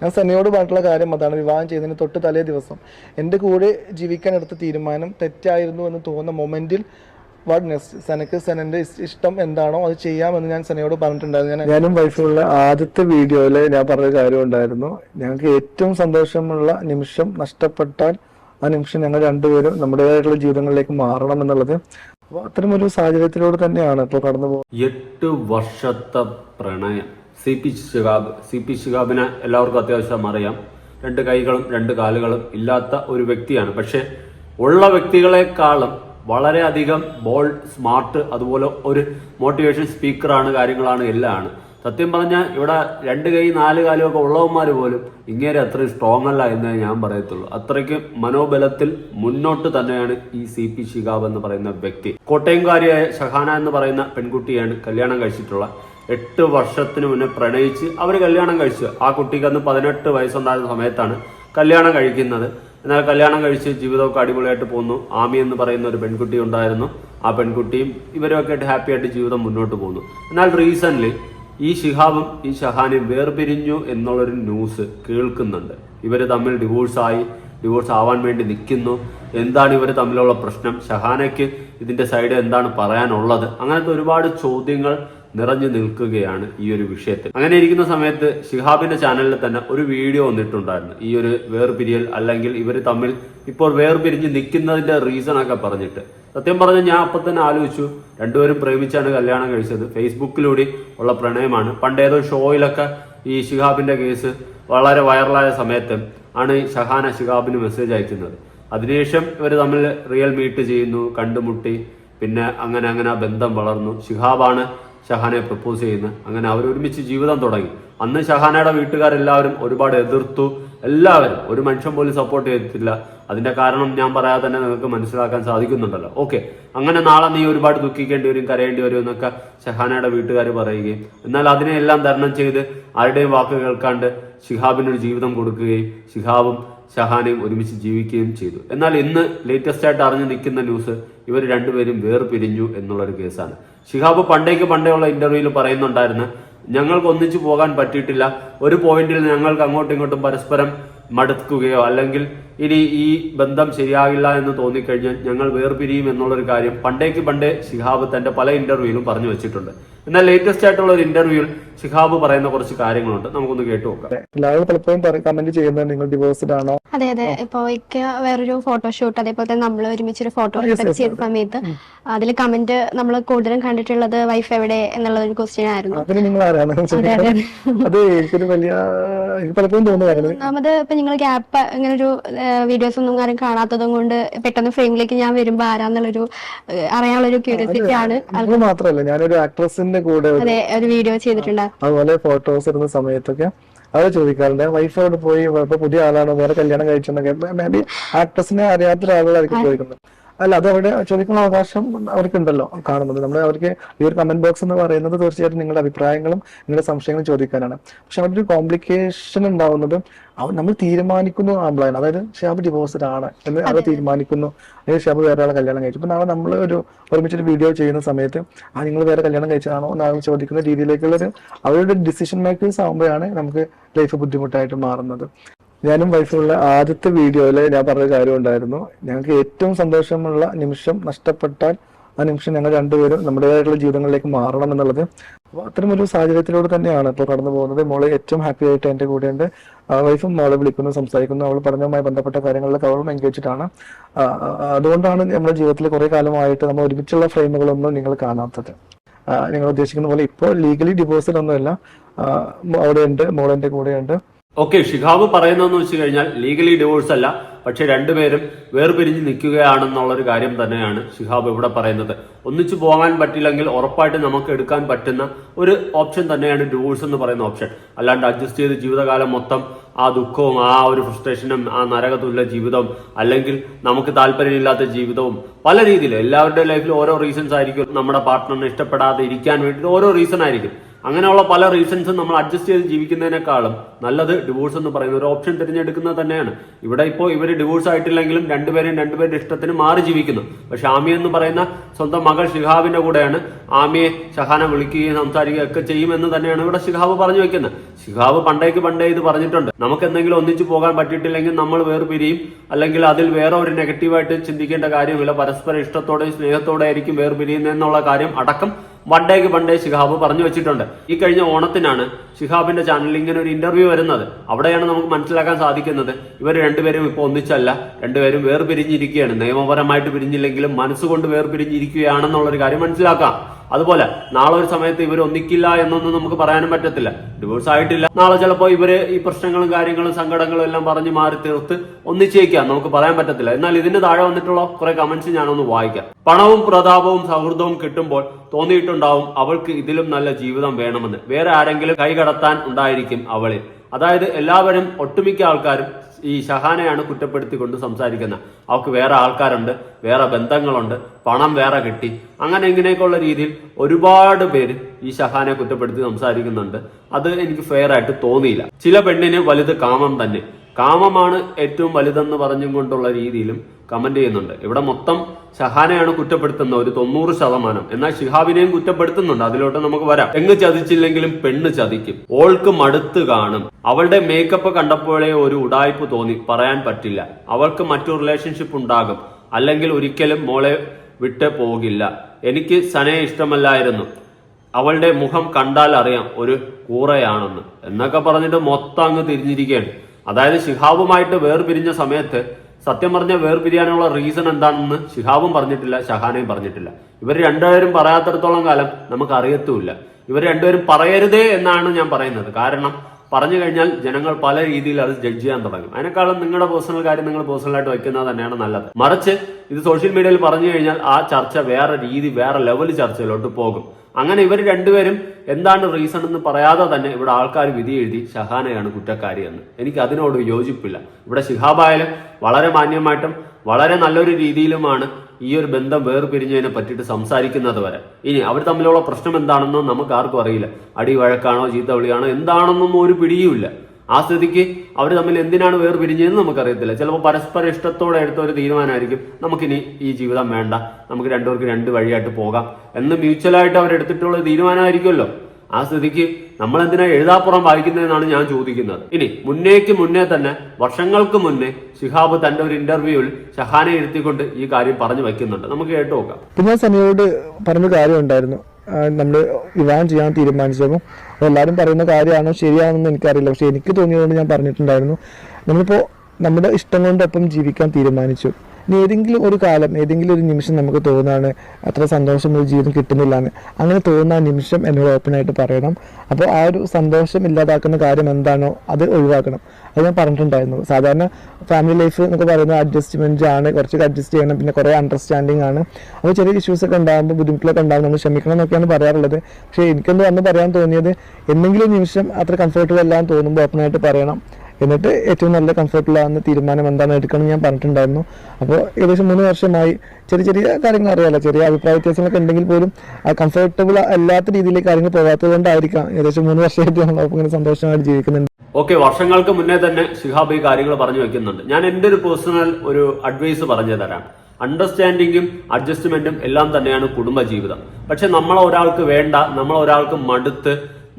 ഞാൻ സന്നിയോട് പറഞ്ഞിട്ടുള്ള കാര്യം അതാണ്. വിവാഹം ചെയ്തതിന് തൊട്ട് തലേ ദിവസം എന്റെ കൂടെ ജീവിക്കാൻ എടുത്ത തീരുമാനം തെറ്റായിരുന്നു എന്ന് തോന്നുന്ന മൊമെന്റിൽ വാട്ട് നെക്സ്റ്റ് സനക്ക് സനന്റെ ഇഷ്ടം എന്താണോ അത് ചെയ്യാമെന്ന് ഞാൻ സനയോട് പറഞ്ഞിട്ടുണ്ടായിരുന്നു. ഞാൻ ഞാനും വൈഫുള്ള ആദ്യത്തെ വീഡിയോയിൽ ഞാൻ പറഞ്ഞ കാര്യം ഉണ്ടായിരുന്നു. ഞങ്ങൾക്ക് ഏറ്റവും സന്തോഷമുള്ള നിമിഷം നഷ്ടപ്പെട്ടാൽ ആ നിമിഷം ഞങ്ങൾ രണ്ടുപേരും നമ്മുടേതായിട്ടുള്ള ജീവിതങ്ങളിലേക്ക് മാറണം എന്നുള്ളത് അപ്പോൾ അത്തരം ഒരു സാഹചര്യത്തിലൂടെ തന്നെയാണ് ഇപ്പോൾ കടന്നു പോകുന്നത് എട്ട് വർഷത്തെ പ്രണയം. C P Shihab C P ശിഹാബിനെ എല്ലാവർക്കും അത്യാവശ്യം അറിയാം. രണ്ട് കൈകളും രണ്ട് കാലുകളും ഇല്ലാത്ത ഒരു വ്യക്തിയാണ്. പക്ഷെ ഉള്ള വ്യക്തികളെക്കാളും വളരെയധികം ബോൾഡ് സ്മാർട്ട് അതുപോലെ ഒരു മോട്ടിവേഷൻ സ്പീക്കറാണ് കാര്യങ്ങളാണ് എല്ലാമാണ്. സത്യം പറഞ്ഞാൽ ഇവിടെ രണ്ട് കൈ നാല് കാലുമൊക്കെ ഉള്ളവന്മാർ പോലും ഇങ്ങേരെ അത്രയും സ്ട്രോങ് അല്ല എന്നേ ഞാൻ പറയത്തുള്ളൂ. അത്രയ്ക്ക് മനോബലത്തിൽ മുന്നോട്ട് തന്നെയാണ് ഈ സി പി ശിഹാബ് എന്ന് പറയുന്ന വ്യക്തി. കോട്ടയംകാരിയായ ഷഹാന എന്ന് പറയുന്ന പെൺകുട്ടിയാണ് കല്യാണം കഴിച്ചിട്ടുള്ള എട്ട് വർഷത്തിന് മുന്നേ പ്രണയിച്ച് അവർ കല്യാണം കഴിച്ചു. ആ കുട്ടിക്ക് അന്ന് പതിനെട്ട് വയസ്സുണ്ടായിരുന്ന സമയത്താണ് കല്യാണം കഴിക്കുന്നത്. എന്നാൽ കല്യാണം കഴിച്ച് ജീവിതമൊക്കെ അടിപൊളിയായിട്ട് പോകുന്നു ആമി എന്ന് പറയുന്ന ഒരു പെൺകുട്ടി ഉണ്ടായിരുന്നു. ആ പെൺകുട്ടിയും ഇവരൊക്കെ ആയിട്ട് ഹാപ്പി ആയിട്ട് ജീവിതം മുന്നോട്ട് പോകുന്നു എന്നാൽ റീസെന്റ് ഈ ഷിഹാബും ഈ ഷഹാനും വേർപിരിഞ്ഞു എന്നുള്ളൊരു ന്യൂസ് കേൾക്കുന്നുണ്ട്. ഇവർ തമ്മിൽ ഡിവോഴ്സായി ഡിവോഴ്സ് ആവാൻ വേണ്ടി നിൽക്കുന്നു. എന്താണ് ഇവർ തമ്മിലുള്ള പ്രശ്നം? ഷഹാനയ്ക്ക് ഇതിന്റെ സൈഡ് എന്താണ് പറയാനുള്ളത്? അങ്ങനത്തെ ഒരുപാട് ചോദ്യങ്ങൾ നിറഞ്ഞു നിൽക്കുകയാണ് ഈ ഒരു വിഷയത്തിൽ. അങ്ങനെ ഇരിക്കുന്ന സമയത്ത് ഷിഹാബിന്റെ ചാനലിൽ തന്നെ ഒരു വീഡിയോ വന്നിട്ടുണ്ടായിരുന്നു. ഈ ഒരു വേർപിരിയൽ അല്ലെങ്കിൽ ഇവർ തമ്മിൽ ഇപ്പോൾ വേർപിരിഞ്ഞ് നിൽക്കുന്നതിന്റെ റീസൺ ഒക്കെ പറഞ്ഞിട്ട്. സത്യം പറഞ്ഞാൽ ഞാൻ അപ്പൊ തന്നെ ആലോചിച്ചു രണ്ടുപേരും പ്രേമിച്ചാണ് കല്യാണം കഴിച്ചത്. ഫേസ്ബുക്കിലൂടെ ഉള്ള പ്രണയമാണ്. പണ്ടേതോ ഷോയിലൊക്കെ ഈ ഷിഹാബിന്റെ കേസ് വളരെ വൈറലായ സമയത്ത് ആണ് ഷഹാന ഷിഹാബിന് മെസ്സേജ് അയക്കുന്നത്. അതിനുശേഷം ഇവർ തമ്മിൽ റിയൽ മീറ്റ് ചെയ്യുന്നു കണ്ടുമുട്ടി പിന്നെ അങ്ങനെ അങ്ങനെ ബന്ധം വളർന്നു. ഷിഹാബാണ് ഷഹാനെ പ്രപ്പോസ് ചെയ്യുന്നത് അങ്ങനെ അവർ ഒരുമിച്ച് ജീവിതം തുടങ്ങി. അന്ന് ഷഹാനയുടെ വീട്ടുകാരെല്ലാവരും ഒരുപാട് എതിർത്തു. എല്ലാവരും ഒരു മനുഷ്യൻ പോലും സപ്പോർട്ട് ചെയ്തിട്ടില്ല. അതിന്റെ കാരണം ഞാൻ പറയാതെ തന്നെ നിങ്ങൾക്ക് മനസ്സിലാക്കാൻ സാധിക്കുന്നുണ്ടല്ലോ. ഓക്കെ അങ്ങനെ നാളെ നീ ഒരുപാട് ദുഃഖിക്കേണ്ടി വരും കരയേണ്ടി വരും എന്നൊക്കെ ഷഹാനയുടെ വീട്ടുകാർ പറയുകയും എന്നാൽ അതിനെയെല്ലാം തരണം ചെയ്ത് ആരുടെയും വാക്ക് കേൾക്കാണ്ട് ഷിഹാബിനൊരു ജീവിതം കൊടുക്കുകയും ഷിഹാബും ഷഹാനയും ഒരുമിച്ച് ജീവിക്കുകയും ചെയ്തു. എന്നാൽ ഇന്ന് ലേറ്റസ്റ്റ് ആയിട്ട് അറിഞ്ഞു നിൽക്കുന്ന ന്യൂസ് ഇവർ രണ്ടുപേരും വേർപിരിഞ്ഞു എന്നുള്ളൊരു കേസാണ്. ഷിഹാബ് പണ്ടേക്ക് പണ്ടേയുള്ള ഇന്റർവ്യൂവിൽ പറയുന്നുണ്ടായിരുന്നു ഞങ്ങൾക്ക് ഒന്നിച്ചു പോകാൻ പറ്റിയിട്ടില്ല. ഒരു പോയിന്റിൽ ഞങ്ങൾക്ക് അങ്ങോട്ടും ഇങ്ങോട്ടും പരസ്പരം മടുക്കുകയോ അല്ലെങ്കിൽ ഇനി ഈ ബന്ധം ശരിയാകില്ല എന്ന് തോന്നിക്കഴിഞ്ഞാൽ ഞങ്ങൾ വേർപിരിയും എന്നുള്ളൊരു കാര്യം പണ്ടേക്ക് പണ്ടേ ശിഹാബ് തന്റെ പല ഇന്റർവ്യൂയിലും പറഞ്ഞു വെച്ചിട്ടുണ്ട്. എന്നാൽ ലേറ്റസ്റ്റ് ആയിട്ടുള്ള ഒരു ഇന്റർവ്യൂവിൽ ശിഹാബ് പറയുന്ന കുറച്ച് കാര്യങ്ങളുണ്ട്. നമുക്കൊന്ന് കേട്ടു നോക്കാം. എല്ലാവരും പലപ്പോഴും കമന്റ് ചെയ്യുന്നത് നിങ്ങൾ ഡിവോഴ്സ്ഡ് ആണോ? അതെ അതെ. ഇപ്പൊ ഇക്ക വേറൊരു ഫോട്ടോഷൂട്ട് അതേപോലെ തന്നെ നമ്മൾ ഒരുമിച്ചൊരു ഫോട്ടോ yes, yes, ചെയ്ത സമയത്ത് അതിൽ കമന്റ് നമ്മൾ കൂടുതലും കണ്ടിട്ടുള്ളത് വൈഫ് എവിടെ എന്നുള്ള ഒരു ക്വസ്റ്റ്യൻ ആയിരുന്നു. അതിന് നിങ്ങൾ ആരാണ്? അതെ എനിക്കൊരു വലിയ പലപ്പോഴും തോന്നുന്ന ഒന്നാമത് ഇപ്പൊ നിങ്ങൾ ഗ്യാപ്പ് ഇങ്ങനെ ഒരു വീഡിയോസ് ഒന്നും ആരും കാണാത്തതും കൊണ്ട് പെട്ടെന്ന് ഫ്രെയിമിലേക്ക് ഞാൻ വരുമ്പോ ആരാന്നുള്ളൊരു അറിയാനുള്ളൊരു ക്യൂരിയോസിറ്റി ആണ്. അത് മാത്രമല്ല ഞാനൊരു ആക്ട്രസിന്റെ കൂടെ ഒരു- അതെ ഒരു വീഡിയോ ചെയ്തിട്ടുണ്ട്. അതുപോലെ ഫോട്ടോസ് ഇടുന്ന സമയത്തൊക്കെ അവർ ചോദിക്കാറുണ്ട്. വൈഫ് അവിടെ പോയി? പുതിയ ആളാണോ? വേറെ കല്യാണം കഴിച്ചെന്നൊക്കെ. മേബി ആക്ട്രസിനെ അറിയാത്ത ഒരാളായിരിക്കും ചോദിക്കുന്നത്. അല്ല അത് അവരുടെ ചോദിക്കുന്ന അവകാശം അവർക്കുണ്ടല്ലോ കാണുന്നത്. നമ്മൾ അവർക്ക് ഈ ഒരു കമന്റ് ബോക്സ് എന്ന് പറയുന്നത് തീർച്ചയായിട്ടും നിങ്ങളുടെ അഭിപ്രായങ്ങളും നിങ്ങളുടെ സംശയങ്ങളും ചോദിക്കാനാണ്. പക്ഷെ അവിടെ ഒരു കോംപ്ലിക്കേഷൻ ഉണ്ടാവുന്നത് നമ്മൾ തീരുമാനിക്കുന്നു ആമ്പിളാണ് അതായത് ഷാബ് ഡിവോഴ്സ്ഡ് ആണ് എന്ന് അവർ തീരുമാനിക്കുന്നു. അല്ലെങ്കിൽ ഷാബ് വേറെ ആളെ കല്യാണം കഴിച്ചു. ഇപ്പൊ നാളെ നമ്മൾ ഒരു ഒരുമിച്ചൊരു വീഡിയോ ചെയ്യുന്ന സമയത്ത് ആ നിങ്ങൾ വേറെ കല്യാണം കഴിച്ചതാണോ? എന്ന് ചോദിക്കുന്ന രീതിയിലേക്കുള്ള ഒരു അവരുടെ ഡിസിഷൻ മേക്കേഴ്സ് ആകുമ്പോഴാണ് നമുക്ക് ലൈഫ് ബുദ്ധിമുട്ടായിട്ട് മാറുന്നത്. ഞാനും വൈഫുള്ള ആദ്യത്തെ വീഡിയോയിൽ ഞാൻ പറഞ്ഞ കാര്യം ഉണ്ടായിരുന്നു ഞങ്ങൾക്ക് ഏറ്റവും സന്തോഷമുള്ള നിമിഷം നഷ്ടപ്പെട്ടാൽ ആ നിമിഷം ഞങ്ങൾ രണ്ടുപേരും നമ്മുടേതായിട്ടുള്ള ജീവിതങ്ങളിലേക്ക് മാറണം എന്നുള്ളത് അപ്പോൾ അത്തരം ഒരു സാഹചര്യത്തിലൂടെ തന്നെയാണ് ഇപ്പോൾ കടന്നു പോകുന്നത്. മോൾ ഏറ്റവും ഹാപ്പി ആയിട്ട് എന്റെ കൂടെ ഉണ്ട് വൈഫും മോളെ വിളിക്കുന്നു സംസാരിക്കുന്നു. അവൾ പഠനവുമായി ബന്ധപ്പെട്ട കാര്യങ്ങളിലൊക്കെ അവളും ആ, അതുകൊണ്ടാണ് നമ്മുടെ ജീവിതത്തിൽ കുറെ കാലമായിട്ട് നമ്മൾ ഒരുമിച്ചുള്ള ഫ്രെയിമുകളൊന്നും നിങ്ങൾ കാണാത്തത്. നിങ്ങൾ ഉദ്ദേശിക്കുന്ന പോലെ ഇപ്പോൾ ലീഗലി ഡിവോഴ്സിലൊന്നുമല്ല അവിടെ ഉണ്ട് മോളെന്റെ കൂടെയുണ്ട്. ഓക്കെ ഷിഹാബ് പറയുന്നതെന്ന് വെച്ച് കഴിഞ്ഞാൽ ലീഗലി ഡിവോഴ്സ് അല്ല പക്ഷെ രണ്ടുപേരും വേർപിരിഞ്ഞ് നിൽക്കുകയാണെന്നുള്ളൊരു കാര്യം തന്നെയാണ് ഷിഹാബ് ഇവിടെ പറയുന്നത്. ഒന്നിച്ചു പോകാൻ പറ്റില്ലെങ്കിൽ ഉറപ്പായിട്ട് നമുക്ക് എടുക്കാൻ പറ്റുന്ന ഒരു ഓപ്ഷൻ തന്നെയാണ് ഡിവോഴ്സ് എന്ന് പറയുന്ന ഓപ്ഷൻ അല്ലാണ്ട് അഡ്ജസ്റ്റ് ചെയ്ത് ജീവിതകാലം മൊത്തം ആ ദുഃഖവും ആ ഒരു ഫ്രസ്ട്രേഷനും ആ നരകത്തുള്ള ജീവിതവും അല്ലെങ്കിൽ നമുക്ക് താല്പര്യമില്ലാത്ത ജീവിതവും പല രീതിയിൽ എല്ലാവരുടെ ലൈഫിൽ ഓരോ റീസൺസ് ആയിരിക്കും. നമ്മുടെ പാർട്ട്ണറിനെ ഇഷ്ടപ്പെടാതെ ഇരിക്കാൻ വേണ്ടിയിട്ട് ഓരോ റീസൺ ആയിരിക്കും. അങ്ങനെയുള്ള പല റീസൺസും നമ്മൾ അഡ്ജസ്റ്റ് ചെയ്ത് ജീവിക്കുന്നതിനേക്കാളും നല്ലത് ഡിവോഴ്സ് എന്ന് പറയുന്ന ഒരു ഓപ്ഷൻ തിരഞ്ഞെടുക്കുന്നത് തന്നെയാണ്. ഇവിടെ ഇപ്പോൾ ഇവർ ഡിവോഴ്സ് ആയിട്ടില്ലെങ്കിലും രണ്ടുപേരും രണ്ടുപേരുടെ ഇഷ്ടത്തിന് മാറി ജീവിക്കുന്നു. പക്ഷെ ആമി എന്ന് പറയുന്ന സ്വന്തം മകൾ ഷിഹാബിന്റെ കൂടെയാണ് ആമിയെ ഷഹാന വിളിക്കുകയും സംസാരിക്കുകയും ഒക്കെ ചെയ്യുമെന്ന് തന്നെയാണ് ഇവിടെ ഷിഹാബ് പറഞ്ഞു വെക്കുന്നത്. ഷിഹാബ് പണ്ടേക്ക് പണ്ടേ ഇത് പറഞ്ഞിട്ടുണ്ട്. നമുക്ക് എന്തെങ്കിലും ഒന്നിച്ചു പോകാൻ പറ്റിയിട്ടില്ലെങ്കിൽ നമ്മൾ വേറെ പിരിയും അല്ലെങ്കിൽ അതിൽ വേറെ ഒരു നെഗറ്റീവായിട്ട് ചിന്തിക്കേണ്ട കാര്യമില്ല. പരസ്പര ഇഷ്ടത്തോടെയും സ്നേഹത്തോടെ ആയിരിക്കും വേർ പിരിയുന്നതെന്നുള്ള കാര്യം അടക്കം വണ്ടേക്ക് പണ്ടേ ശിഹാബ് പറഞ്ഞു വെച്ചിട്ടുണ്ട്. ഈ കഴിഞ്ഞ ഓണത്തിനാണ് ശിഹാബിന്റെ ചാനലിൽ ഇങ്ങനെ ഒരു ഇന്റർവ്യൂ വരുന്നത്. അവിടെയാണ് നമുക്ക് മനസ്സിലാക്കാൻ സാധിക്കുന്നത്. ഇവർ രണ്ടുപേരും ഇപ്പോൾ ഒന്നിച്ചല്ല രണ്ടുപേരും വേർപിരിഞ്ഞിരിക്കുകയാണ്. നിയമപരമായിട്ട് പിരിഞ്ഞില്ലെങ്കിലും മനസ്സുകൊണ്ട് വേർപിരിഞ്ഞിരിക്കുകയാണെന്നുള്ളൊരു കാര്യം മനസ്സിലാക്കാം. അതുപോലെ നാളെ ഒരു സമയത്ത് ഇവർ ഒന്നിക്കില്ല എന്നൊന്നും നമുക്ക് പറയാനും പറ്റത്തില്ല. ഡിവോഴ്സ് ആയിട്ടില്ല. നാളെ ചിലപ്പോൾ ഇവർ ഈ പ്രശ്നങ്ങളും കാര്യങ്ങളും സങ്കടങ്ങളും എല്ലാം പറഞ്ഞ് മാറി തീർത്ത് ഒന്നിച്ചേക്കാം. നമുക്ക് പറയാൻ പറ്റത്തില്ല. എന്നാൽ ഇതിന്റെ താഴെ വന്നിട്ടുള്ള കുറെ കമന്റ്സ് ഞാനൊന്ന് വായിക്കാം. പണവും പ്രതാപവും സൗഹൃദവും കിട്ടുമ്പോൾ തോന്നിയിട്ടുണ്ടാവും അവൾക്ക് ഇതിലും നല്ല ജീവിതം വേണമെന്ന്. വേറെ ആരെങ്കിലും കൈകടത്താൻ ഉണ്ടായിരിക്കും അവളിൽ. അതായത് എല്ലാവരും ഒട്ടുമിക്ക ആൾക്കാരും ഈ ഷഹാനയാണ് കുറ്റപ്പെടുത്തിക്കൊണ്ട് സംസാരിക്കുന്നത്. അവൾക്ക് വേറെ ആൾക്കാരുണ്ട് വേറെ ബന്ധങ്ങളുണ്ട് പണം വേറെ കിട്ടി. അങ്ങനെ ഇങ്ങനെയൊക്കെയുള്ള രീതിയിൽ ഒരുപാട് പേര് ഈ ഷഹാനെ കുറ്റപ്പെടുത്തി സംസാരിക്കുന്നുണ്ട്. അത് എനിക്ക് ഫെയർ ആയിട്ട് തോന്നിയില്ല. ചില പെണ്ണിന് വലുത് കാമം തന്നെ. കാമമാണ് ഏറ്റവും വലുതെന്ന് പറഞ്ഞും കൊണ്ടുള്ള രീതിയിലും കമന്റ് ചെയ്യുന്നുണ്ട്. ഇവിടെ മൊത്തം ഷഹാനെയാണ് കുറ്റപ്പെടുത്തുന്ന ഒരു തൊണ്ണൂറ് ശതമാനം. എന്നാൽ ഷിഹാബിനെയും കുറ്റപ്പെടുത്തുന്നുണ്ട്. അതിലോട്ട് നമുക്ക് വരാം. എങ്ങ് ചതിച്ചില്ലെങ്കിലും പെണ്ണ് ചതിക്കും. ഓൾക്ക് മടുത്ത് കാണും. അവളുടെ മേക്കപ്പ് കണ്ടപ്പോഴേ ഒരു ഉടായ്പ് തോന്നി. പറയാൻ പറ്റില്ല. അവൾക്ക് മറ്റു റിലേഷൻഷിപ്പ് ഉണ്ടാകും. അല്ലെങ്കിൽ ഒരിക്കലും മോളെ വിട്ട് പോകില്ല. എനിക്ക് സനയെ ഇഷ്ടമല്ലായിരുന്നു. അവളുടെ മുഖം കണ്ടാൽ അറിയാം ഒരു കൂറയാണെന്ന്. എന്നൊക്കെ പറഞ്ഞിട്ട് മൊത്തം അങ്ങ് തിരിഞ്ഞിരിക്കുകയാണ്. അതായത് ശിഹാബുമായിട്ട് വേർപിരിഞ്ഞ സമയത്ത് സത്യം പറഞ്ഞ വേർപിരിയാനുള്ള റീസൺ എന്താണെന്ന് ശിഹാബും പറഞ്ഞിട്ടില്ല ഷഹാനയും പറഞ്ഞിട്ടില്ല. ഇവർ രണ്ടുപേരും പറയാത്തടത്തോളം കാലം നമുക്ക് അറിയത്തുമില്ല. ഇവർ രണ്ടുപേരും പറയരുതേ എന്നാണ് ഞാൻ പറയുന്നത്. കാരണം പറഞ്ഞു കഴിഞ്ഞാൽ ജനങ്ങൾ പല രീതിയിൽ അത് ജഡ്ജ് ചെയ്യാൻ തുടങ്ങും. അതിനേക്കാളും നിങ്ങളുടെ പേഴ്സണൽ കാര്യം നിങ്ങൾ പേഴ്സണലായിട്ട് വയ്ക്കുന്നത് തന്നെയാണ് നല്ലത്. മറിച്ച് ഇത് സോഷ്യൽ മീഡിയയിൽ പറഞ്ഞു കഴിഞ്ഞാൽ ആ ചർച്ച വേറെ രീതി വേറെ ലെവൽ ചർച്ചയിലോട്ട് പോകും. അങ്ങനെ ഇവർ രണ്ടുപേരും എന്താണ് റീസൺ എന്ന് പറയാതെ തന്നെ ഇവിടെ ആൾക്കാർ വിധി എഴുതി ഷഹാനയാണ് കുറ്റക്കാരി എന്ന്. എനിക്ക് അതിനോട് യോജിപ്പില്ല. ഇവിടെ ശിഹാബായാലും വളരെ മാന്യമായിട്ടും വളരെ നല്ലൊരു രീതിയിലുമാണ് ഈ ഒരു ബന്ധം വേർപിരിഞ്ഞതിനെ പറ്റിയിട്ട് സംസാരിക്കുന്നത് വരെ. ഇനി അവർ തമ്മിലുള്ള പ്രശ്നം എന്താണെന്നോ നമുക്ക് ആർക്കും അറിയില്ല. അടി വഴക്കാണോ ചീത്ത വിളിയാണോ എന്താണെന്നൊന്നും ഒരു പിടിയുമില്ല. ആ സ്ഥിതിക്ക് അവർ തമ്മിൽ എന്തിനാണ് വേർപിരിഞ്ഞതെന്ന് നമുക്കറിയത്തില്ല. ചിലപ്പോൾ പരസ്പര ഇഷ്ടത്തോടെ എടുത്ത ഒരു തീരുമാനമായിരിക്കും നമുക്കിനി ഈ ജീവിതം വേണ്ട. നമുക്ക് രണ്ടുപേർക്ക് രണ്ട് വഴിയായിട്ട് പോകാം എന്ന് മ്യൂച്വലായിട്ട് അവർ എടുത്തിട്ടുള്ള തീരുമാനമായിരിക്കുമല്ലോ. ആ സ്ഥിതിക്ക് നമ്മൾ എന്തിനാ എഴുതാപ്പുറം വായിക്കുന്നതെന്നാണ് ഞാൻ ചോദിക്കുന്നത്. ഇനി മുന്നേക്ക് മുന്നേ തന്നെ വർഷങ്ങൾക്ക് മുന്നേ ഷിഹാബ് തന്റെ ഒരു ഇന്റർവ്യൂവിൽ ഷഹാനെ ഇരുത്തിക്കൊണ്ട് ഈ കാര്യം പറഞ്ഞു വയ്ക്കുന്നുണ്ട്. നമുക്ക് കേട്ടു നോക്കാം. പിന്നെ സമയോട് പറഞ്ഞ കാര്യം ഉണ്ടായിരുന്നു. നമ്മൾ ഇവാൻ ചെയ്യാൻ തീരുമാനിച്ചപ്പോൾ എല്ലാവരും പറയുന്ന കാര്യമാണോ ശരിയാണെന്ന് എനിക്കറിയില്ല. പക്ഷേ എനിക്ക് തോന്നിയതുകൊണ്ട് ഞാൻ പറഞ്ഞിട്ടുണ്ടായിരുന്നു. നമ്മളിപ്പോൾ നമ്മുടെ ഇഷ്ടം കൊണ്ടൊപ്പം ജീവിക്കാൻ തീരുമാനിച്ചു? ഇനി ഏതെങ്കിലും ഒരു കാലം ഏതെങ്കിലും ഒരു നിമിഷം നമുക്ക് തോന്നാണ് അത്ര ഒരു ജീവിതം കിട്ടുന്നില്ല എന്ന് അങ്ങനെ തോന്നുന്ന നിമിഷം എന്നോട് ഓപ്പണായിട്ട് പറയണം. അപ്പോൾ ആ ഒരു സന്തോഷം ഇല്ലാതാക്കുന്ന കാര്യം എന്താണോ അത് ഒഴിവാക്കണം. അത് ഞാൻ പറഞ്ഞിട്ടുണ്ടായിരുന്നു. സാധാരണ ഫാമിലി ലൈഫ് എന്നൊക്കെ പറയുന്നത് അഡ്ജസ്റ്റ്മെന്റ് ആണ്. കുറച്ചൊക്കെ അഡ്ജസ്റ്റ് ചെയ്യണം. പിന്നെ കുറേ അണ്ടർസ്റ്റാൻഡിങ് ആണ്. അപ്പോൾ ചെറിയ ഇഷ്യൂസ് ഒക്കെ ഉണ്ടാകുമ്പോൾ ബുദ്ധിമുട്ടിലൊക്കെ ഉണ്ടാകും നമ്മൾ ക്ഷമിക്കണം എന്നൊക്കെയാണ് പറയാറുള്ളത്. പക്ഷേ എനിക്കെന്ത് അന്ന് പറയാൻ തോന്നിയത് എന്തെങ്കിലും നിമിഷം അത്ര കംഫർട്ടബിൾ അല്ലാന്ന് തോന്നുമ്പോൾ ഓപ്പണായിട്ട് പറയണം. എന്നിട്ട് ഏറ്റവും നല്ല കംഫർട്ടബിൾ ആകുന്ന തീരുമാനം എന്താണ് എടുക്കണം ഞാൻ പറഞ്ഞിട്ടുണ്ടായിരുന്നു. അപ്പോൾ ഏകദേശം മൂന്ന് വർഷമായി ചെറിയ ചെറിയ കാര്യങ്ങൾ അറിയാമല്ലോ ചെറിയ അഭിപ്രായ വ്യത്യാസങ്ങളൊക്കെ ഉണ്ടെങ്കിൽ പോലും ആ കംഫർട്ടബിൾ അല്ലാത്ത രീതിയിലേക്ക് കാര്യങ്ങൾ പോകാത്തത് കൊണ്ടായിരിക്കാം ഏകദേശം മൂന്ന് വർഷമായിട്ട് നമ്മൾ ഇങ്ങനെ സന്തോഷമായിട്ട് ജീവിക്കുന്നുണ്ട്. ഓക്കെ വർഷങ്ങൾക്ക് മുന്നേ തന്നെ ശിഹാബ് ഈ കാര്യങ്ങൾ പറഞ്ഞു വെക്കുന്നുണ്ട്. ഞാൻ എന്റെ ഒരു പേഴ്സണൽ ഒരു അഡ്വൈസ് പറഞ്ഞു തരാം. അണ്ടർസ്റ്റാൻഡിങ്ങും അഡ്ജസ്റ്റ്മെന്റും എല്ലാം തന്നെയാണ് കുടുംബജീവിതം. പക്ഷെ നമ്മളെ ഒരാൾക്ക് വേണ്ട നമ്മളെ ഒരാൾക്ക് മടുത്ത്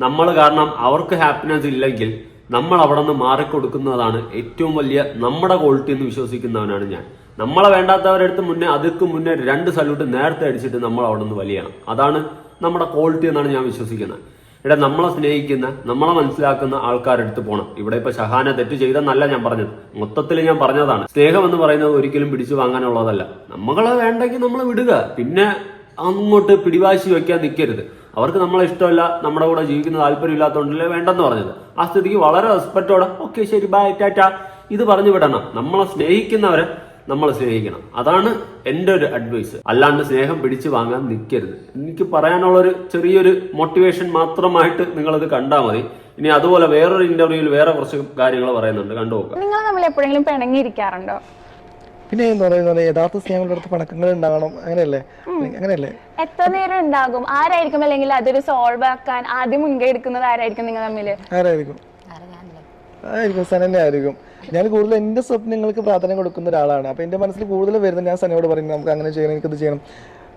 നമ്മൾ കാരണം അവർക്ക് ഹാപ്പിനെസ് ഇല്ലെങ്കിൽ നമ്മൾ അവിടെ നിന്ന് മാറിക്കൊടുക്കുന്നതാണ് ഏറ്റവും വലിയ നമ്മുടെ ക്വാളിറ്റി എന്ന് വിശ്വസിക്കുന്നവനാണ് ഞാൻ. നമ്മളെ വേണ്ടാത്തവരടുത്ത് മുന്നേ അതിക്ക് മുന്നേ രണ്ട് സല്യൂട്ട് നേരത്തെ അടിച്ചിട്ട് നമ്മൾ അവിടെ നിന്ന് വലിയണം. അതാണ് നമ്മുടെ ക്വാളിറ്റി എന്നാണ് ഞാൻ വിശ്വസിക്കുന്നത്. ഇവിടെ നമ്മളെ സ്നേഹിക്കുന്ന നമ്മളെ മനസ്സിലാക്കുന്ന ആൾക്കാരെടുത്ത് പോകണം ഇവിടെ ഇപ്പൊ ഷഹാന തെറ്റ് ചെയ്തെന്നല്ല ഞാൻ പറഞ്ഞത്. മൊത്തത്തിൽ ഞാൻ പറഞ്ഞതാണ്. സ്നേഹം എന്ന് പറയുന്നത് ഒരിക്കലും പിടിച്ചു വാങ്ങാനുള്ളതല്ല. നമ്മളെ വേണ്ടെങ്കിൽ നമ്മൾ വിടുക. പിന്നെ അങ്ങോട്ട് പിടിവാശി വെക്കാൻ നിൽക്കരുത് അവർക്ക് നമ്മളെ ഇഷ്ടമല്ല നമ്മുടെ കൂടെ ജീവിക്കുന്ന താല്പര്യമില്ലാത്തതുകൊണ്ടല്ലേ വേണ്ടെന്ന് പറഞ്ഞത്. ആ സ്ഥിതിക്ക് വളരെ റെസ്പെക്റ്റോടെ ഓക്കെ ശരി ബൈ ടാറ്റ. ഇത് പറഞ്ഞു വിടണം. നമ്മളെ സ്നേഹിക്കുന്നവരെ നമ്മൾ സ്നേഹിക്കണം. അതാണ് എന്റെ ഒരു അഡ്വൈസ് അല്ലാണ്ട് സ്നേഹം പിടിച്ചു വാങ്ങാൻ നിൽക്കരുത്. എനിക്ക് പറയാനുള്ള ഒരു ചെറിയൊരു മോട്ടിവേഷൻ മാത്രമായിട്ട് നിങ്ങളത് കണ്ടാൽ മതി. ഇനി അതുപോലെ വേറൊരു ഇന്റർവ്യൂവിൽ വേറെ കുറച്ച് കാര്യങ്ങൾ പറയുന്നുണ്ട്. കണ്ടു നോക്കാം. നിങ്ങൾ നമ്മൾ എപ്പോഴെങ്കിലും പിണങ്ങിയിരിക്കാറുണ്ടോ? പിന്നെ യഥാർത്ഥ സ്നേഹങ്ങളുടെ അടുത്ത് പണക്കങ്ങൾ ഉണ്ടാകണം. അങ്ങനെയല്ലേ? അങ്ങനെയല്ലേ? എത്ര നേരം ഉണ്ടാകും? ആരായിരിക്കും? അല്ലെങ്കിൽ അതൊരു സോൾവ് ആക്കാൻ ആദ്യം മുൻകൈ എടുക്കുന്നത് ആരായിരിക്കും നിങ്ങൾ തമ്മിൽ ആരായിരിക്കും? ആയിരിക്കും സനന്നെ ആയിരിക്കും. ഞാൻ കൂടുതൽ എന്റെ സ്വപ്നങ്ങൾക്ക് പ്രാധാന്യം കൊടുക്കുന്ന ഒരാളാണ്. അപ്പോൾ എന്റെ മനസ്സിൽ കൂടുതൽ വരുന്നത് ഞാൻ സനയോട് പറയുന്നത് നമുക്ക് അങ്ങനെ ചെയ്യണം എനിക്കത് ചെയ്യണം.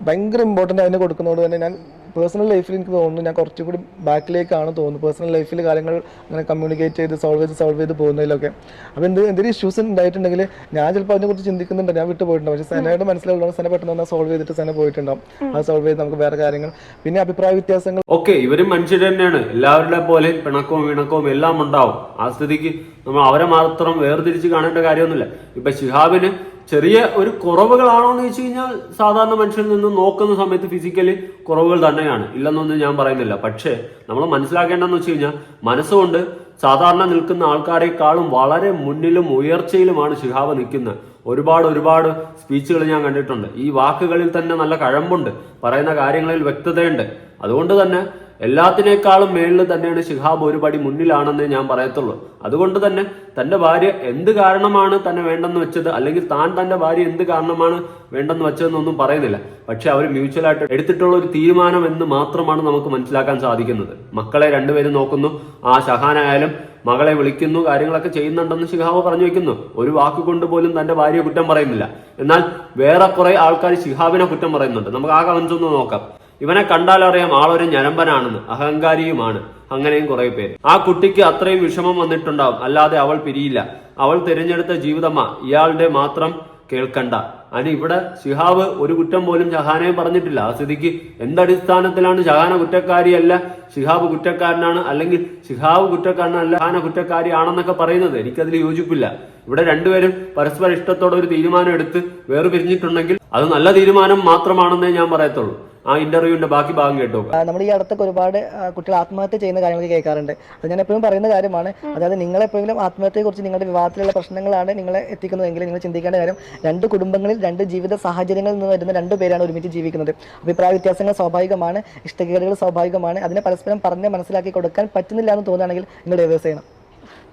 ഭയങ്കര ഇമ്പോർട്ടന്റ് അതിന് കൊടുക്കുന്നതുകൊണ്ട് തന്നെ ഞാൻ പേഴ്സണൽ ലൈഫിൽ എനിക്ക് തോന്നുന്നു ഞാൻ കുറച്ചുകൂടി ബാക്കിലേക്കാണ് തോന്നുന്നു പേഴ്സണൽ ലൈഫിൽ കാര്യങ്ങൾ അങ്ങനെ കമ്മ്യൂണിക്കേറ്റ് ചെയ്ത് സോൾവ് ചെയ്ത് സോൾവ് ചെയ്ത് പോകുന്നതിലൊക്കെ. അപ്പോൾ എന്ത് എന്തെങ്കിലും ഇഷ്യൂസ് ഉണ്ടായിട്ടുണ്ടെങ്കിൽ ഞാൻ ചിലപ്പോൾ അതിനെക്കുറിച്ച് ചിന്തിക്കുന്നുണ്ട്. ഞാൻ വിട്ടു പോയിട്ടുണ്ടാവും. പക്ഷേ സെനയുടെ മനസ്സിലുള്ള സെന പെട്ടെന്ന് തന്നെ സോൾവ് ചെയ്തിട്ട് സെന പോയിട്ടുണ്ടാവും. അത് സോൾവ് ചെയ്ത് നമുക്ക് വേറെ കാര്യങ്ങൾ പിന്നെ അഭിപ്രായ വ്യത്യാസങ്ങൾ. ഓക്കെ ഇവരും മനുഷ്യർ തന്നെയാണ്. എല്ലാവരുടെ പോലെ പിണക്കവും ഇണക്കവും എല്ലാം ഉണ്ടാവും. ആ സ്ഥിതിക്ക് നമ്മൾ അവരെ മാത്രം വേർതിരിച്ച് കാണേണ്ട കാര്യമൊന്നുമില്ല. ഇപ്പൊ ശിഹാബിന് ചെറിയ ഒരു കുറവുകളാണോ എന്ന് വെച്ച് കഴിഞ്ഞാൽ സാധാരണ മനുഷ്യരിൽ നിന്ന് നോക്കുന്ന സമയത്ത് ഫിസിക്കലി കുറവുകൾ തന്നെയാണ്. ഇല്ലെന്നൊന്നും ഞാൻ പറയുന്നില്ല. പക്ഷേ നമ്മൾ മനസ്സിലാക്കേണ്ടതെന്ന് വെച്ച് കഴിഞ്ഞാൽ മനസ്സുകൊണ്ട് സാധാരണ നിൽക്കുന്ന ആൾക്കാരെക്കാളും വളരെ മുന്നിലും ഉയർച്ചയിലുമാണ് ശിഹാബ് നിൽക്കുന്നത്. ഒരുപാട് ഒരുപാട് സ്പീച്ചുകൾ ഞാൻ കണ്ടിട്ടുണ്ട്. ഈ വാക്കുകളിൽ തന്നെ നല്ല കഴമ്പുണ്ട്. പറയുന്ന കാര്യങ്ങളിൽ വ്യക്തതയുണ്ട്. അതുകൊണ്ട് തന്നെ എല്ലാത്തിനേക്കാളും മേളിൽ തന്നെയാണ് ശിഹാബ് ഒരുപടി മുന്നിലാണെന്ന് ഞാൻ പറയത്തുള്ളൂ. അതുകൊണ്ട് തന്നെ തന്റെ ഭാര്യ എന്ത് കാരണമാണ് തന്നെ വേണ്ടെന്ന് വെച്ചത്? അല്ലെങ്കിൽ താൻ തന്റെ ഭാര്യ എന്ത് കാരണമാണ് വേണ്ടെന്ന് വെച്ചതെന്നൊന്നും പറയുന്നില്ല. പക്ഷെ അവർ മ്യൂച്വലായിട്ട് എടുത്തിട്ടുള്ള ഒരു തീരുമാനം എന്ന് മാത്രമാണ് നമുക്ക് മനസ്സിലാക്കാൻ സാധിക്കുന്നത്. മക്കളെ രണ്ടുപേരും നോക്കുന്നു. ആ ഷഹാനായാലും മകളെ വിളിക്കുന്നു കാര്യങ്ങളൊക്കെ ചെയ്യുന്നുണ്ടെന്ന് ശിഹാബ് പറഞ്ഞു വെക്കുന്നു. ഒരു വാക്ക് കൊണ്ട് പോലും തന്റെ ഭാര്യയെ കുറ്റം പറയുന്നില്ല. എന്നാൽ വേറെ കുറെ ആൾക്കാർ ശിഹാബിനെ കുറ്റം പറയുന്നുണ്ട്. നമുക്ക് ആ കമൻസ് ഒന്ന് നോക്കാം. ഇവനെ കണ്ടാൽ അറിയാം ആളൊരു ഞരമ്പനാണെന്ന് അഹങ്കാരിയുമാണ്. അങ്ങനെയും കുറെ പേര്. ആ കുട്ടിക്ക് അത്രയും വിഷമം വന്നിട്ടുണ്ടാവും. അല്ലാതെ അവൾ പിരിയില്ല. അവൾ തിരഞ്ഞെടുത്ത ജീവിതമാ ഇയാളുടെ മാത്രം കേൾക്കണ്ട. അതിന് ഇവിടെ ശിഹാബ് ഒരു കുറ്റം പോലും ഷഹാനെ പറഞ്ഞിട്ടില്ല. ആ സ്ഥിതിക്ക് എന്തടിസ്ഥാനത്തിലാണ് ഷഹാന കുറ്റക്കാരിയല്ല ശിഹാബ് കുറ്റക്കാരനാണ്? അല്ലെങ്കിൽ ശിഹാബ് കുറ്റക്കാരനല്ല ഷഹാന കുറ്റക്കാരിയാണെന്നൊക്കെ പറയുന്നത്. എനിക്കതിൽ യോജിപ്പില്ല. ഇവിടെ രണ്ടുപേരും പരസ്പര ഇഷ്ടത്തോടെ ഒരു തീരുമാനം എടുത്ത് വേറെ പിരിഞ്ഞിട്ടുണ്ടെങ്കിൽ അത് നല്ല തീരുമാനം മാത്രമാണെന്നേ ഞാൻ പറയത്തുള്ളൂ. ആ ഇന്റർവ്യൂവിന്റെ ബാക്കി ഭാഗം കേട്ടോ നമ്മൾ ഈ അടുത്തൊക്കെ ഒരുപാട് കുട്ടികൾ ആത്മഹത്യ ചെയ്യുന്ന കാര്യങ്ങളൊക്കെ കേൾക്കാറുണ്ട്. അത് ഞാൻ എപ്പോഴും പറയുന്ന കാര്യമാണ് അതായത് നിങ്ങൾ എപ്പോഴും ആത്മഹത്യയെക്കുറിച്ച് നിങ്ങളുടെ വിവാഹത്തിലുള്ള പ്രശ്നങ്ങളാണ് നിങ്ങളെ എത്തിക്കുന്നതെങ്കിൽ നിങ്ങൾ ചിന്തിക്കേണ്ട കാര്യം രണ്ട് കുടുംബങ്ങളിൽ രണ്ട് ജീവിത സാഹചര്യങ്ങളിൽ നിന്ന് വരുന്ന രണ്ട് പേരാണ് ഒരുമിച്ച് ജീവിക്കുന്നത്. അഭിപ്രായ വ്യത്യാസങ്ങൾ സ്വാഭാവികമാണ് ഇഷ്ടക്കേടുകൾ സ്വാഭാവികമാണ്. അതിനെ പരസ്പരം പറഞ്ഞ് മനസ്സിലാക്കി കൊടുക്കാൻ പറ്റുന്നില്ല എന്ന് തോന്നുകയാണെങ്കിൽ നിങ്ങൾ ഡൈവേഴ്സ് ചെയ്യണം.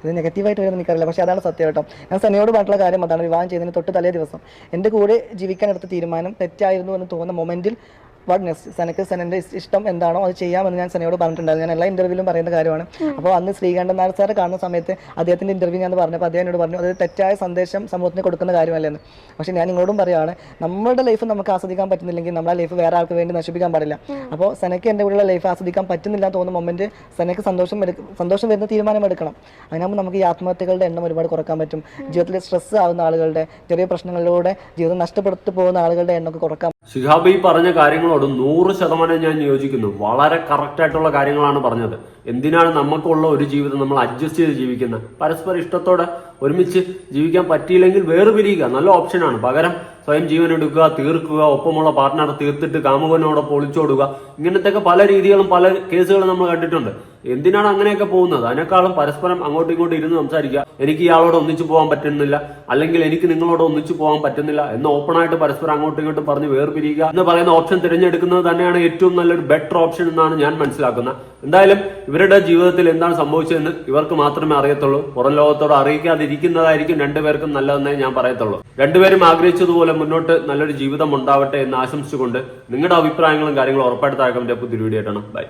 ഇത് നെഗറ്റീവായിട്ട് വരുമെന്ന് എനിക്കറിയില്ല. പക്ഷേ അതാണ് സത്യം കേട്ടോ. ഞാൻ സനയോട് പറഞ്ഞിട്ടുള്ള കാര്യം അതാണ്. വിവാഹം ചെയ്തതിന് തൊട്ട് തലേ ദിവസം എന്റെ കൂടെ ജീവിക്കാൻ എടുത്ത തീരുമാനം തെറ്റായിരുന്നു എന്ന് തോന്നുന്ന മൊമെന്റിൽ വാട്ട് നെക്സ്റ്റ് സനക്ക് സെനന്റെ ഇഷ്ടം എന്താണോ അത് ചെയ്യാമെന്ന് ഞാൻ സനയോട് പറഞ്ഞിട്ടുണ്ടായിരുന്നു. ഞാൻ എല്ലാ ഇന്റർവ്യൂവിലും പറയുന്ന കാര്യമാണ്. അപ്പോൾ അന്ന് ശ്രീകണ്ഠൻ നായർ സാറെ കാണുന്ന സമയത്ത് അദ്ദേഹത്തിന്റെ ഇന്റർവ്യൂ ഞാൻ പറഞ്ഞപ്പോൾ അദ്ദേഹം എന്നോട് പറഞ്ഞു അത് തെറ്റായ സന്ദേശം സമൂഹത്തിന് കൊടുക്കുന്ന കാര്യമല്ലെന്ന് പക്ഷേ ഞാൻ നിങ്ങളോടും പറയുകയാണ് നമ്മുടെ ലൈഫ് നമുക്ക് ആസ്വദിക്കാൻ പറ്റുന്നില്ലെങ്കിൽ നമ്മളെ ലൈഫ് വേറെ ആൾക്ക് വേണ്ടി നശിപ്പിക്കാൻ പാടില്ല. അപ്പോൾ സനക്ക് എന്റെ കൂടെയുള്ള ലൈഫ് ആസ്വദിക്കാൻ പറ്റുന്നില്ല എന്ന് തോന്നുന്ന മൊമെന്റ് സനക്ക് സന്തോഷം എടുക്ക സന്തോഷം വരുന്ന തീരുമാനം എടുക്കണം. അതിനാകുമ്പോൾ നമുക്ക് ഈ ആത്മഹത്യകളുടെ എണ്ണം ഒരുപാട് കുറയ്ക്കാൻ പറ്റും. ജീവിതത്തിൽ സ്ട്രെസ് ആവുന്ന ആളുകളുടെ ചെറിയ പ്രശ്നങ്ങളിലൂടെ ജീവിതം നഷ്ടപ്പെടുത്തു പോകുന്ന ആളുകളുടെ എണ്ണമൊക്കെ കുറയ്ക്കാൻ ശിഹാബ് ഈ പറഞ്ഞ കാര്യങ്ങളോട് നൂറ് ശതമാനം ഞാൻ യോജിക്കുന്നു. വളരെ കറക്റ്റായിട്ടുള്ള കാര്യങ്ങളാണ് പറഞ്ഞത്. എന്തിനാണ് നമുക്കുള്ള ഒരു ജീവിതം നമ്മൾ അഡ്ജസ്റ്റ് ചെയ്ത് ജീവിക്കുന്നത്? പരസ്പര ഇഷ്ടത്തോടെ ഒരുമിച്ച് ജീവിക്കാൻ പറ്റിയില്ലെങ്കിൽ വേറെ പിരിയുക നല്ല ഓപ്ഷനാണ് പകരം സ്വയം ജീവൻ എടുക്കുക തീർക്കുക ഒപ്പമുള്ള പാർട്ട്ണർ തീർത്തിട്ട് കാമുകനോടൊപ്പം ഒളിച്ചോടുക ഇങ്ങനത്തെയൊക്കെ പല രീതികളും പല കേസുകളും നമ്മൾ കണ്ടിട്ടുണ്ട്. എന്തിനാണ് അങ്ങനെയൊക്കെ പോകുന്നത്? അതിനേക്കാളും പരസ്പരം അങ്ങോട്ടും ഇങ്ങോട്ടും ഇരുന്ന് സംസാരിക്കുക. എനിക്ക് ഇയാളോട് ഒന്നിച്ചു പോകാൻ പറ്റുന്നില്ല. അല്ലെങ്കിൽ എനിക്ക് നിങ്ങളോട് ഒന്നിച്ചു പോകാൻ പറ്റുന്നില്ല എന്ന് ഓപ്പണായിട്ട് പരസ്പരം അങ്ങോട്ടും ഇങ്ങോട്ടും പറഞ്ഞ് വേർപിരിയുക എന്ന് പറയുന്ന ഓപ്ഷൻ തിരഞ്ഞെടുക്കുന്നത് തന്നെയാണ് ഏറ്റവും നല്ലൊരു ബെറ്റർ ഓപ്ഷൻ എന്നാണ് ഞാൻ മനസ്സിലാക്കുന്നത്. എന്തായാലും ഇവരുടെ ജീവിതത്തിൽ എന്താണ് സംഭവിച്ചതെന്ന് ഇവർക്ക് മാത്രമേ അറിയത്തുള്ളൂ. പുറം ലോകത്തോട് അറിയിക്കാതിരിക്കുന്നതായിരിക്കും രണ്ടുപേർക്കും നല്ലതെന്നേ ഞാൻ പറയത്തുള്ളൂ. രണ്ടുപേരും ആഗ്രഹിച്ചതുപോലെ മുന്നോട്ട് നല്ലൊരു ജീവിതം ഉണ്ടാവട്ടെ എന്ന് ആശംസിച്ചുകൊണ്ട് നിങ്ങളുടെ അഭിപ്രായങ്ങളും കാര്യങ്ങളും ഉറപ്പായിട്ട് താഴെ പുതിയൊരു പുതിയ വീഡിയോ ആയിട്ടാണ് ബൈ